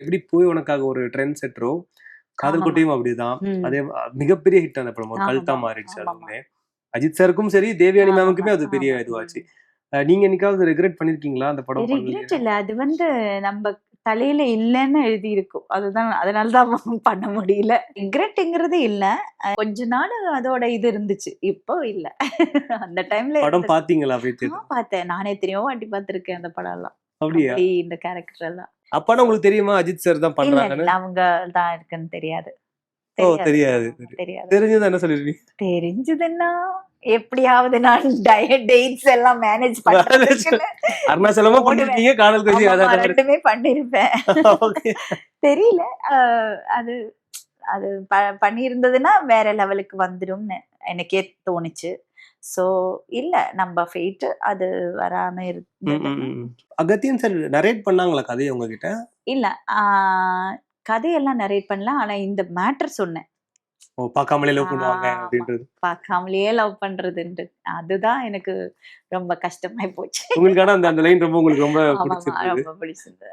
எப்படி போய் உனக்காக ஒரு ட்ரெண்ட் செட்டரோ காதல். குட்டியும் அப்படிதான். அதே மிகப்பெரிய ஹிட் அந்த படம். ஒரு கல்ட்டா மாறிடுச்சு. அதுவுமே அஜித் சாருக்கும் சரி தேவயானி மேமுக்குமே அது பெரிய. இதுவாச்சு. நீங்க என்னைக்காவது ரெக்ரெட் பண்ணிருக்கீங்களா அந்த படம் ரிக்ரெட் இல்ல. அது வந்து நம்ம தலையில இல்லைன்னு எழுதி இருக்கும் அதுதான் அதனாலதான் பண்ண முடியல. ரிக்ரெட்ங்கிறது இல்ல. கொஞ்ச நாள் அதோட இது இருந்துச்சு. இப்போ இல்ல. அந்த டைம்ல படம் பாத்தீங்களா? பார்த்தேன் நானே எத்தனையோ வாட்டி பார்த்திருக்கேன் அந்த படம் எல்லாம் அப்படியா? அப்படி இந்த கேரக்டர் எல்லாம் அப்பானா உங்களுக்கு தெரியுமா அஜித் சார் தான் பண்றாங்கன்னு? அவங்க தான் இருக்குன்னு தெரியாது. ஓ தெரியாது தெரிஞ்சது என்ன சொல்லிருக்கீங்க? தெரிஞ்சதுன்னா எப்படியாவது நான் டயட் டேட்ஸ் எல்லாம் மேனேஜ் பண்ண அருணாச்சலமா. பண்ணிருக்கீங்க காதல் கட்சி அதான் ரெண்டுமே பண்ணிருப்பேன். தெரியல அது அது பண்ணியிருந்ததுன்னா வேற லெவலுக்கு வந்துடும்னு எனக்கே தோணுச்சு. சோ இல்ல நம்ம ஃபெயிட் அது வராம ம், இருந்தது. ம், ம். அகத்தியன் சார் நரேட் பண்ணாங்களா கதையை உங்ககிட்ட? இல்ல கதையெல்லாம் நரேட் பண்ணல ஆனா இந்த மேட்டர் சொன்னேன். ஓ பார்க்காமலே லவ் பண்ணுவாங்க. அப்படின்றது. பார்க்காமலேயே லவ் பண்றதுன்ட்டு. அதுதான் எனக்கு ரொம்ப கஷ்டமாயி போச்சு. உங்களுக்கான அந்த அந்த லைன் ரொம்ப உங்களுக்கு ரொம்ப பிடிச்சிருந்தது.